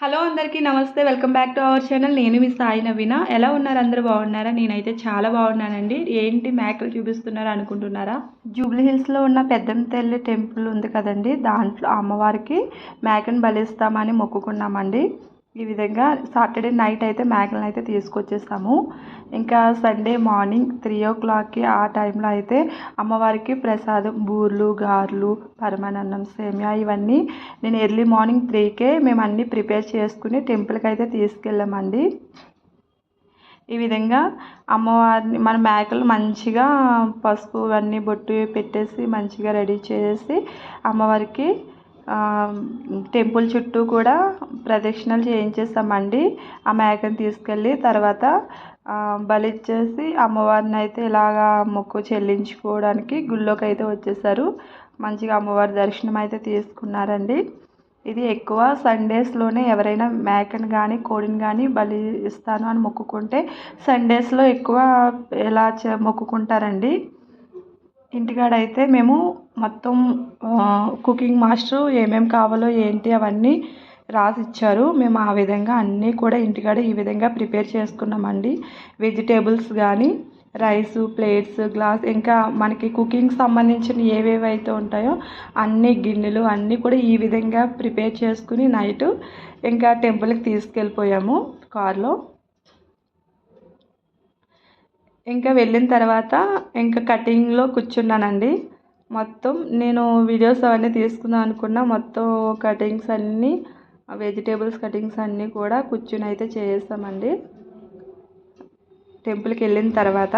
Hello అందరికీ నమస్తే welcome back to our channel. నేను మీ సాయి నవీన. ఎలా ఉన్నారు? అందరూ బాగున్నారా? నేనైతే చాలా బాగున్నానండి. ఏంటి మేకలు చూపిస్తున్నారు అనుకుంటున్నారా? జూబ్లీ హిల్స్లో ఉన్న పెద్దంతెల్లి టెంపుల్ ఉంది కదండి. దాంట్లో అమ్మవారికి మేకను బలిస్తామని మొక్కుకున్నామండి. ఈ విధంగా సాటర్డే నైట్ అయితే మేకలను అయితే తీసుకొచ్చేసాము. ఇంకా సండే మార్నింగ్ త్రీ ఓ క్లాక్కి ఆ టైంలో అయితే అమ్మవారికి ప్రసాదం బూర్లు గారెలు పరమానన్నం సేమియా ఇవన్నీ నేను ఎర్లీ మార్నింగ్ త్రీకే మేము అన్నీ ప్రిపేర్ చేసుకుని టెంపుల్కి అయితే తీసుకెళ్ళామండి. ఈ విధంగా అమ్మవారిని మన మేకలు మంచిగా పసుపు అన్నీ బొట్టు పెట్టేసి మంచిగా రెడీ చేసి అమ్మవారికి టెంపుల్ చుట్టూ కూడా ప్రదక్షిణలు చేయించేస్తామండి. ఆ మేకను తీసుకెళ్ళి తర్వాత బలిచ్చేసి అమ్మవారిని అయితే ఇలాగా మొక్కు చెల్లించుకోవడానికి గుళ్ళోకి అయితే వచ్చేసారు. మంచిగా అమ్మవారి దర్శనం అయితే తీసుకున్నారండి. ఇది ఎక్కువ సండేస్లోనే ఎవరైనా మేకను కానీ కోడిని కానీ బలి ఇస్తాను అని మొక్కుకుంటే సండేస్లో ఎక్కువ ఎలా మొక్కుకుంటారండి? ఇంటికాడ అయితే మేము మొత్తం కుకింగ్ మాస్టర్ ఏమేమి కావాలో ఏంటి అవన్నీ రాసిచ్చారు. మేము ఆ విధంగా అన్నీ కూడా ఇంటికాడ ఈ విధంగా ప్రిపేర్ చేసుకున్నామండి. వెజిటేబుల్స్ కానీ రైస్ ప్లేట్స్ గ్లాస్ ఇంకా మనకి కుకింగ్ సంబంధించిన ఏవేవి అయితే ఉంటాయో అన్ని గిన్నెలు అన్నీ కూడా ఈ విధంగా ప్రిపేర్ చేసుకుని నైట్ ఇంకా టెంపుల్కి తీసుకెళ్ళిపోయాము కార్లో. ఇంకా వెళ్ళిన తర్వాత ఇంకా కటింగ్లో కూర్చున్నానండి. మొత్తం నేను వీడియోస్ అవన్నీ తీసుకుందాం అనుకున్నా. మొత్తం కటింగ్స్ అన్నీ వెజిటేబుల్స్ కటింగ్స్ అన్నీ కూడా కూర్చుని అయితే చేస్తామండి టెంపుల్కి వెళ్ళిన తర్వాత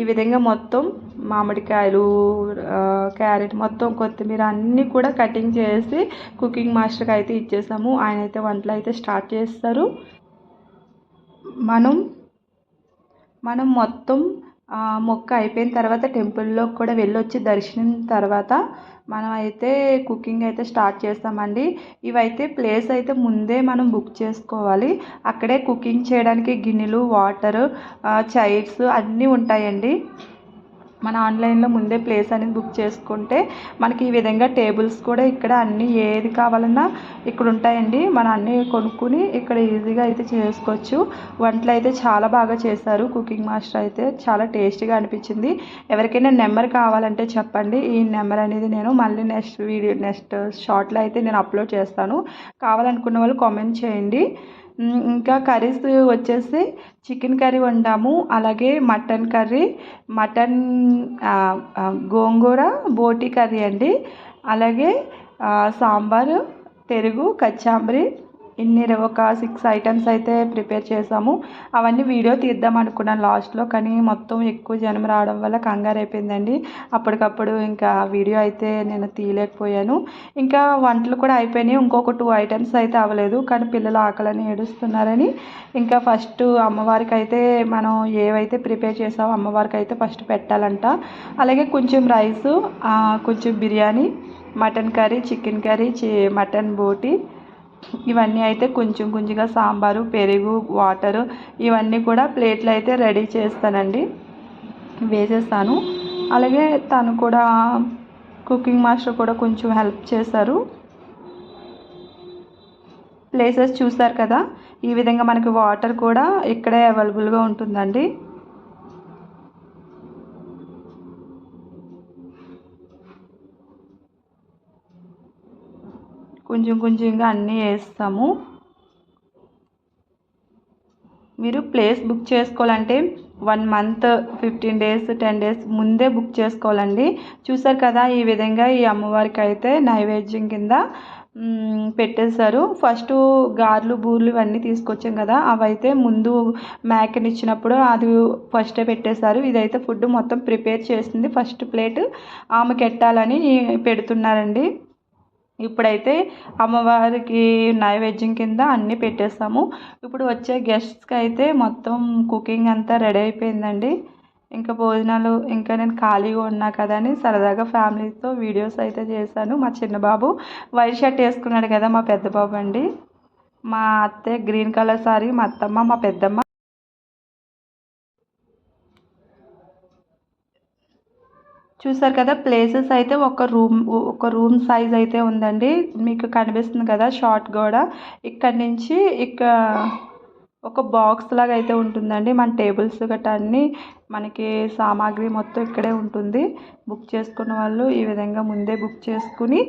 ఈ విధంగా మొత్తం మామిడికాయలు క్యారెట్ మొత్తం కొత్తిమీర అన్నీ కూడా కటింగ్ చేసి కుకింగ్ మాస్టర్కి అయితే ఇచ్చేసాము. ఆయన అయితే వంటలు అయితే స్టార్ట్ చేస్తారు. మనం మనం మొత్తం మొక్క అయిపోయిన తర్వాత టెంపుల్లో కూడా వెళ్ళొచ్చి దర్శనం తర్వాత మనం అయితే కుకింగ్ అయితే స్టార్ట్ చేస్తామండి. ఇవైతే ప్లేస్ అయితే ముందే మనం బుక్ చేసుకోవాలి. అక్కడే కుకింగ్ చేయడానికి గిన్నెలు వాటర్ చైర్స్ అన్నీ ఉంటాయండి. మన ఆన్లైన్లో ముందే ప్లేస్ అనేది బుక్ చేసుకుంటే మనకి ఈ విధంగా టేబుల్స్ కూడా ఇక్కడ అన్నీ ఏది కావాలన్నా ఇక్కడ ఉంటాయండి. మనం అన్నీ కొనుక్కుని ఇక్కడ ఈజీగా అయితే చేసుకోవచ్చు. వంటలు అయితే చాలా బాగా చేశారు. కుకింగ్ మాస్టర్ అయితే చాలా టేస్టీగా అనిపించింది. ఎవరికైనా నెంబర్ కావాలంటే చెప్పండి. ఈ నెంబర్ అనేది నేను మళ్ళీ నెక్స్ట్ వీడియో నెక్స్ట్ షార్ట్లో అయితే నేను అప్లోడ్ చేస్తాను. కావాలనుకున్న వాళ్ళు కామెంట్ చేయండి. ఇంకా కర్రీస్ వచ్చేసి చికెన్ కర్రీ వండాము అలాగే మటన్ కర్రీ మటన్ గోంగూర బోటి కర్రీ అండి అలాగే సాంబారు పెరుగు కచ్చాంబరి ఇన్ని ఒక సిక్స్ ఐటమ్స్ అయితే ప్రిపేర్ చేసాము. అవన్నీ వీడియో తీద్దాం అనుకున్నాను లాస్ట్లో కానీ మొత్తం ఎక్కువ జనం రావడం వల్ల కంగారు అయిపోయిందండి. అప్పటికప్పుడు ఇంకా వీడియో అయితే నేను తీయలేకపోయాను. ఇంకా వంటలు కూడా అయిపోయినాయి. ఇంకొక టూ ఐటమ్స్ అయితే అవ్వలేదు. కానీ పిల్లలు ఆకలని ఏడుస్తున్నారని ఇంకా ఫస్ట్ అమ్మవారికి అయితే మనం ఏవైతే ప్రిపేర్ చేసామో అమ్మవారికి అయితే ఫస్ట్ పెట్టాలంట. అలాగే కొంచెం రైసు కొంచెం biryani mutton curry chicken curry mutton బోటి ఇవన్నీ అయితే కొంచెం కొంచెంగా సాంబారు పెరుగు వాటరు ఇవన్నీ కూడా ప్లేట్లు అయితే రెడీ చేస్తానండి. వేసేస్తాను. అలాగే తను కూడా కుకింగ్ మాస్టర్ కూడా కొంచెం హెల్ప్ చేశారు. ప్లేసెస్ చూసారు కదా? ఈ విధంగా మనకి వాటర్ కూడా ఇక్కడే అవైలబుల్గా ఉంటుందండి. కొంచెం కొంచెంగా అన్నీ వేస్తాము. మీరు ప్లేస్ బుక్ చేసుకోవాలంటే one month fifteen days ten days ముందే బుక్ చేసుకోవాలండి. చూసారు కదా ఈ విధంగా ఈ అమ్మవారికి అయితే నైవేద్యం కింద పెట్టేశారు. ఫస్ట్ గార్లు బూర్లు ఇవన్నీ తీసుకొచ్చాం కదా అవైతే ముందు మేకనిచ్చినప్పుడు అది ఫస్టే పెట్టేశారు. ఇదైతే ఫుడ్ మొత్తం ప్రిపేర్ చేసింది. ఫస్ట్ ప్లేట్ ఆమె కెట్టాలని పెడుతున్నారండి. ఇప్పుడైతే అమ్మవారికి నైవేద్యం కింద అన్నీ పెట్టేస్తాము. ఇప్పుడు వచ్చే గెస్ట్స్కి అయితే మొత్తం కుకింగ్ అంతా రెడీ అయిపోయిందండి. ఇంకా భోజనాలు ఇంకా నేను ఖాళీగా ఉన్నా కదా అని సరదాగా ఫ్యామిలీతో వీడియోస్ అయితే చేశాను. మా చిన్న బాబు వైట్ షర్ట్ వేసుకున్నాడు కదా మా పెద్ద బాబు అండి. మా అత్తే గ్రీన్ కలర్ సారీ మా అత్తమ్మ మా పెద్దమ్మ చూసారు కదా ప్లేసెస్ అయితే ఒక రూమ్ ఒక రూమ్ సైజ్ అయితే ఉందండి. మీకు కనిపిస్తుంది కదా షార్ట్ కూడా ఇక్కడ నుంచి ఇక ఒక బాక్స్ లాగా అయితే ఉంటుందండి. మన టేబుల్స్ గట్రా అన్నీ మనకి సామాగ్రి మొత్తం ఇక్కడే ఉంటుంది. బుక్ చేసుకున్న వాళ్ళు ఈ విధంగా ముందే బుక్ చేసుకుని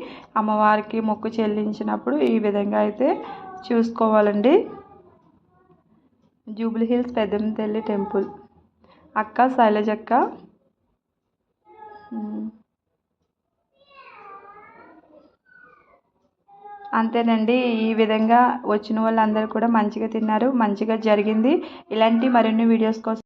అమ్మవారికి మొక్కు చెల్లించినప్పుడు ఈ విధంగా అయితే చూసుకోవాలండి. జూబ్లీ హిల్స్ పెద్దమ్మ తల్లి టెంపుల్. అక్క శైలజక్క అంతేనండి. ఈ విధంగా వచ్చిన వాళ్ళందరూ కూడా మంచిగా తిన్నారు. మంచిగా జరిగింది. ఇలాంటి మరిన్ని వీడియోస్ కోసం